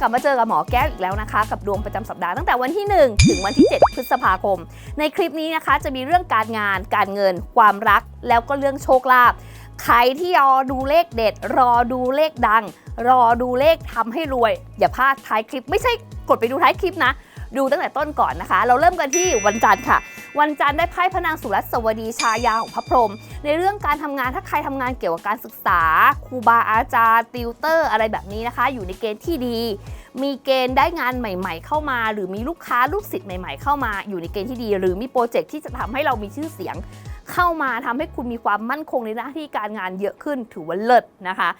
กลับมาเจอกับหมอแก้วอีกแล้วนะคะ กับดวงประจำสัปดาห์ตั้งแต่วันที่ 1 ถึงวันที่ 7 พฤษภาคม ในคลิปนี้นะคะ จะมีเรื่องการงาน การเงิน ความรัก แล้วก็เรื่องโชคลาภใครที่รอดูเลขเด็ด รอดูเลขดัง รอดูเลขทำให้รวย อย่าพลาดท้ายคลิปไม่ใช่กดไปดูท้ายคลิปนะ ดูตั้งแต่ต้นก่อนนะคะ เราเริ่มกันที่วันจันทร์ค่ะ วันจันทร์ได้ไพ่พระนางสุรัสวดีชายาของพระพรหมในเรื่องการทำงานถ้าใครทำงานเกี่ยวกับการศึกษาครูบาอาจารย์ติวเตอร์ อะไรแบบนี้นะคะ อยู่ในเกณฑ์ที่ดี มีเกณฑ์ได้งานใหม่ ๆ เข้ามา หรือมีลูกค้าลูกศิษย์ใหม่ ๆ เข้ามาอยู่ในเกณฑ์ที่ดี หรือมีโปรเจกต์ที่จะทำให้เรามีชื่อเสียง เข้ามาทำให้คุณมีความมั่นคงในหน้าที่การงานเยอะขึ้นถือว่าเลิศนะคะ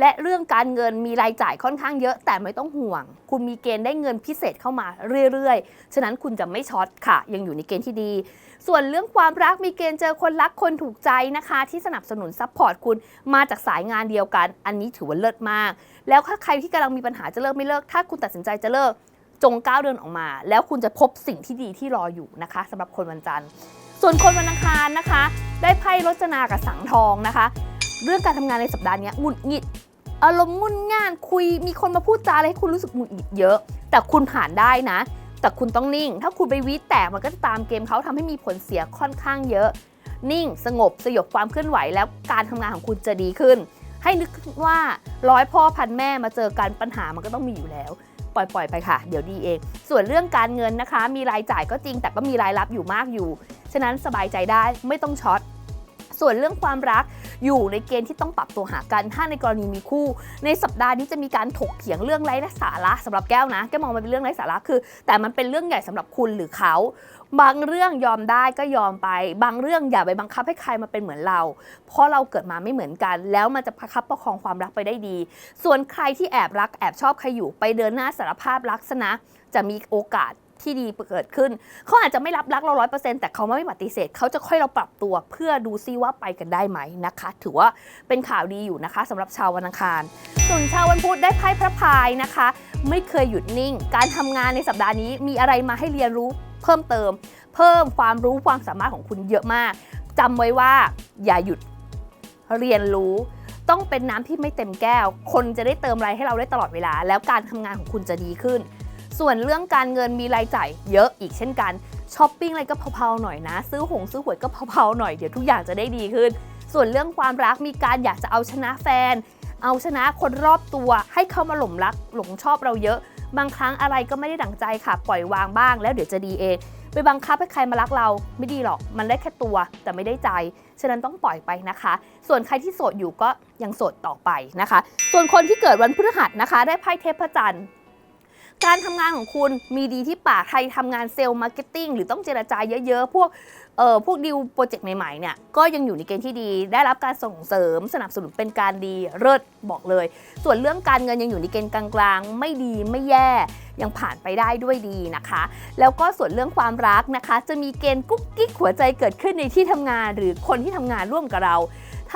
และเรื่องการเงินมีรายจ่ายค่อนข้างเยอะแต่ไม่ต้องห่วง คุณมีเกณฑ์ได้เงินพิเศษเข้ามาเรื่อยๆ ฉะนั้นคุณจะไม่ช็อตค่ะ ยังอยู่ในเกณฑ์ที่ดี ส่วนเรื่องความรักมีเกณฑ์เจอคนรักคนถูกใจนะคะ ที่สนับสนุนซัพพอร์ตคุณมาจากสายงานเดียวกัน อันนี้ถือว่าเลิศมาก แล้วถ้าใครที่กำลังมีปัญหาจะเลิกไม่เลิก ถ้าคุณตัดสินใจจะเลิกจงก้าวเดินออกมา แล้วคุณจะพบสิ่งที่ดีที่รออยู่นะคะสำหรับคนวันจันทร์ ส่วนคนวันอังคารนะคะ ได้ไพ่รจนากับสังทองนะคะ เรื่องการทำงานในสัปดาห์นี้หงุดหงิดอารมณ์งุนง่านคุยมีคนมาพูดจาอะไรให้คุณรู้สึกหงุดหงิดเยอะ แต่คุณผ่านได้นะ แต่คุณต้องนิ่ง ถ้าคุณไปวีดแตกมันก็จะตามเกมเขาทำให้มีผลเสียค่อนข้างเยอะ นิ่ง สงบสยบความเคลื่อนไหวแล้วการทำงานของคุณจะดีขึ้น ให้นึกว่าร้อยพ่อพันแม่มาเจอกันปัญหามันก็ต้องมีอยู่แล้ว ปล่อยปล่อยไปค่ะ เดี๋ยวดีเอง ส่วนเรื่องการเงินนะคะ มีรายจ่ายก็จริง แต่ก็มีรายรับอยู่มากอยู่ ฉะนั้นสบายใจได้ไม่ต้องช็อตส่วนเรื่องความรัก อยู่ในเกณฑ์ที่ต้องปรับตัวหากัน ถ้าในกรณีมีคู่ ในสัปดาห์นี้จะมีการถกเถียงเรื่องไร้สาระสำหรับแก้วนะแก้วมองมันเป็นเรื่องไร้สาระคือ แต่มันเป็นเรื่องใหญ่สำหรับคุณหรือเขา บางเรื่องยอมได้ก็ยอมไป บางเรื่องอย่าไปบังคับให้ใครมาเป็นเหมือนเรา เพราะเราเกิดมาไม่เหมือนกัน แล้วมันจะประคับประคองความรักไปได้ดี ส่วนใครที่แอบรักแอบชอบใครอยู่ไปเดินหน้าสารภาพรักซะนะจะมีโอกาส ที่ดีเกิดขึ้น เขาอาจจะไม่รับรักเราร้อยเปอร์เซ็นต์แต่เขาไม่ปฏิเสธ เขาจะค่อยเราปรับตัวเพื่อดูซิว่าไปกันได้ไหมนะคะ ถือว่าเป็นข่าวดีอยู่นะคะสำหรับชาววันอังคาร ส่วนชาววันพุธได้ไพ่พระพายนะคะ ไม่เคยหยุดนิ่ง การทำงานในสัปดาห์นี้มีอะไรมาให้เรียนรู้เพิ่มเติม เพิ่มความรู้ความสามารถของคุณเยอะมากจำไว้ว่าอย่าหยุดเรียนรู้ต้องเป็นน้ำที่ไม่เต็มแก้ว คนจะได้เติมอะไรให้เราได้ตลอดเวลา แล้วการทำงานของคุณจะดีขึ้น ส่วนเรื่องการเงินมีรายจ่ายเยอะอีกเช่นกันช้อปปิ้งอะไรก็เผาๆหน่อยนะ ซื้อหงซื้อหวยก็เผาๆหน่อยเดี๋ยวทุกอย่างจะได้ดีขึ้น ส่วนเรื่องความรักมีการอยากจะเอาชนะแฟน เอาชนะคนรอบตัว ให้เขามาหลงรักหลงชอบเราเยอะ บางครั้งอะไรก็ไม่ได้ดั่งใจค่ะ ปล่อยวางบ้างแล้วเดี๋ยวจะดีเองไปบังคับให้ใครมารักเราไม่ดีหรอก มันได้แค่ตัวแต่ไม่ได้ใจ ฉะนั้นต้องปล่อยไปนะคะ ส่วนใครที่โสดอยู่ก็ยังโสดต่อไปนะคะ ส่วนคนที่เกิดวันพฤหัสนะคะ ได้ไพ่เทพจันทร์ การทำงานของคุณมีดีที่ปากใครทำงานเซลล์มาร์เก็ตติ้งหรือต้องเจรจาเยอะๆ พวกเอ่อพวกดิวโปรเจกต์ใหม่ๆเนี่ยก็ยังอยู่ในเกณฑ์ที่ดี ได้รับการส่งเสริมสนับสนุนเป็นการดีเลิศบอกเลย ส่วนเรื่องการเงินยังอยู่ในเกณฑ์กลางๆ ไม่ดีไม่แย่ยังผ่านไปได้ด้วยดีนะคะ แล้วก็ส่วนเรื่องความรักนะคะ จะมีเกณฑ์กุ๊กกิ๊กหัวใจเกิดขึ้นในที่ทำงาน หรือคนที่ทำงานร่วมกับเรา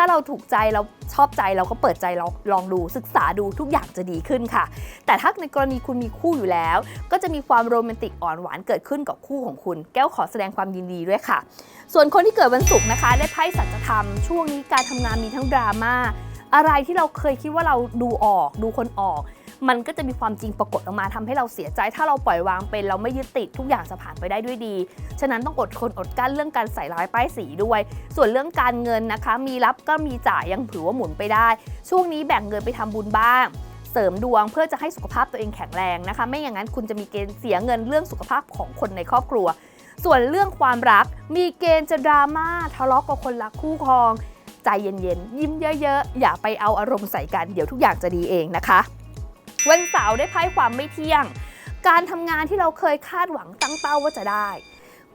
ถ้าเราถูกใจเราชอบใจเราก็เปิดใจเราลองดูศึกษาดูทุกอย่างจะดีขึ้นค่ะ แต่ถ้าในกรณีคุณมีคู่อยู่แล้ว ก็จะมีความโรแมนติกอ่อนหวานเกิดขึ้นกับคู่ของคุณ แก้วขอแสดงความยินดีด้วยค่ะ ส่วนคนที่เกิดวันศุกร์นะคะ ได้ไพ่สัจธรรม ช่วงนี้การทำงานมีทั้งดราม่าอะไรที่เราเคยคิดว่าเราดูออก ดูคนออก มันก็จะมีความจริงปรากฏออกมาทำให้เราเสียใจ ถ้าเราปล่อยวางเป็นเราไม่ยึดติดทุกอย่างจะผ่านไปได้ด้วยดี ฉะนั้นต้องอดทนอดกลั้นเรื่องการใส่ร้ายป้ายสีด้วย ส่วนเรื่องการเงินนะคะ มีรับก็มีจ่ายยังถือว่าหมุนไปได้ ช่วงนี้แบ่งเงินไปทำบุญบ้างเสริมดวงเพื่อจะให้สุขภาพตัวเองแข็งแรงนะคะ ไม่อย่างนั้นคุณจะมีเกณฑ์เสียเงินเรื่องสุขภาพของคนในครอบครัว ส่วนเรื่องความรักมีเกณฑ์จะดราม่าทะเลาะกับคนรักคู่ครอง ใจเย็นๆ ยิ้มเยอะๆ อย่าไปเอาอารมณ์ใส่กันเดี๋ยวทุกอย่างจะดีเองนะคะ วันเสาร์ได้ไพ่ความไม่เที่ยง การทำงานที่เราเคยคาดหวังตั้งเป้าว่าจะได้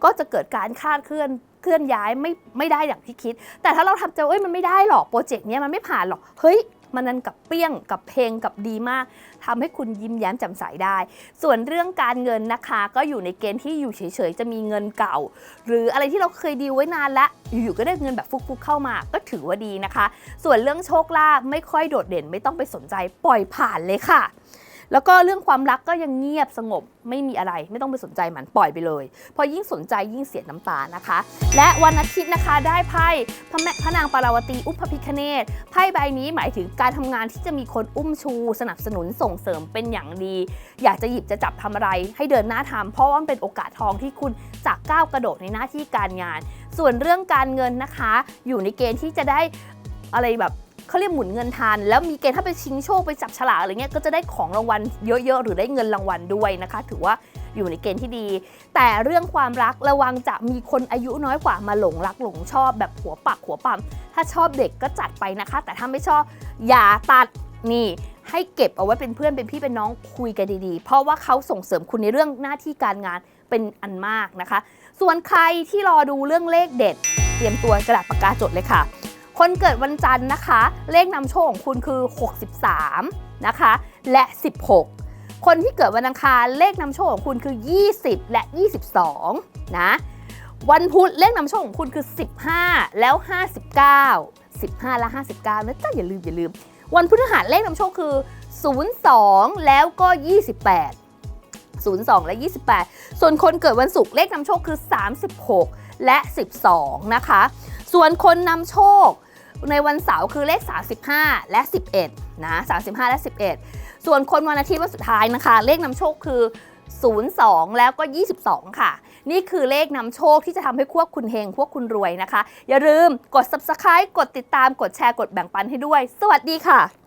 ก็จะเกิดการคาดเคลื่อนเคลื่อนย้ายไม่ไม่ได้อย่างที่คิด แต่ถ้าเราทำใจเอ้ยมันไม่ได้หรอกโปรเจกต์เนี้ยมันไม่ผ่านหรอกเฮ้ย มันนั้นกับเปี้ยงกับเพลงกับดีมากทำให้คุณยิ้มแย้มแจ่มใสได้ ส่วนเรื่องการเงินนะคะก็อยู่ในเกณฑ์ที่อยู่เฉยๆ จะมีเงินเก่า หรืออะไรที่เราเคยดีไว้นานละอยู่ๆก็ได้เงินแบบฟุกๆเข้ามา ก็ถือว่าดีนะคะ ส่วนเรื่องโชคลาภไม่ค่อยโดดเด่นไม่ต้องไปสนใจปล่อยผ่านเลยค่ะ แล้วก็เรื่องความรักก็ยังเงียบสงบไม่มีอะไร ไม่ต้องไปสนใจมันปล่อยไปเลย พอยิ่งสนใจยิ่งเสียน้ำตานะคะ และวันอาทิตย์นะคะได้ไพ่พระแม่พระนางปาราวตีอุปพิคเนตไพ่ใบนี้หมายถึงการทำงานที่จะมีคนอุ้มชูสนับสนุนส่งเสริมเป็นอย่างดี อยากจะหยิบจะจับทำอะไร ให้เดินหน้าทำเพราะว่ามันเป็นโอกาสทองที่คุณจะก้าวกระโดดในหน้าที่การงาน ส่วนเรื่องการเงินนะคะ อยู่ในเกณฑ์ที่จะได้อะไรแบบ เขาเรียกหมุนเงินทัน แล้วมีเกณฑ์ถ้าไปชิงโชคไปจับฉลากอะไรเงี้ยก็จะได้ของรางวัลเยอะๆ หรือได้เงินรางวัลด้วยนะคะ ถือว่าอยู่ในเกณฑ์ที่ดี แต่เรื่องความรักระวังจะมีคนอายุน้อยกว่ามาหลงรักหลงชอบแบบหัวปักหัวปั๊มถ้าชอบเด็กก็จัดไปนะคะ แต่ถ้าไม่ชอบอย่าตัดนี่ให้เก็บเอาไว้เป็นเพื่อนเป็นพี่เป็นน้องคุยกันดีๆ เพราะว่าเขาส่งเสริมคุณในเรื่องหน้าที่การงานเป็นอันมากนะคะ ส่วนใครที่รอดูเรื่องเลขเด็ด เตรียมตัวกระดาษปากกาจดเลยค่ะ คนเกิดวันจันทร์นะคะ เลขนำโชคของคุณคือ 63 นะคะ และ 16 คนที่เกิดวันอังคารเลขนำโชคของคุณคือ 20 และ 22 นะ วันพุธเลขนำโชคของคุณคือ 15 แล้ว 59 15 และ 59นะจ๊ะอย่าลืมอย่าลืม วันพฤหัสเลขนำโชคคือ 02 แล้วก็ 28 02 และ 28 ส่วนคนเกิดวันศุกร์เลขนำโชคคือ 36 และ 12 นะคะ ส่วนคนนำโชค ในวันเสาร์คือเลข 35 และ 11 นะ 35 และ 11 ส่วนคนวันอาทิตย์วันสุดท้ายนะคะ เลขนำโชคคือ 02 แล้วก็ 22 ค่ะ นี่คือเลขนำโชคที่จะทำให้พวกคุณเฮงพวกคุณรวยนะคะ อย่าลืมกด subscribe กดติดตามกดแชร์กดแบ่งปันให้ด้วย สวัสดีค่ะ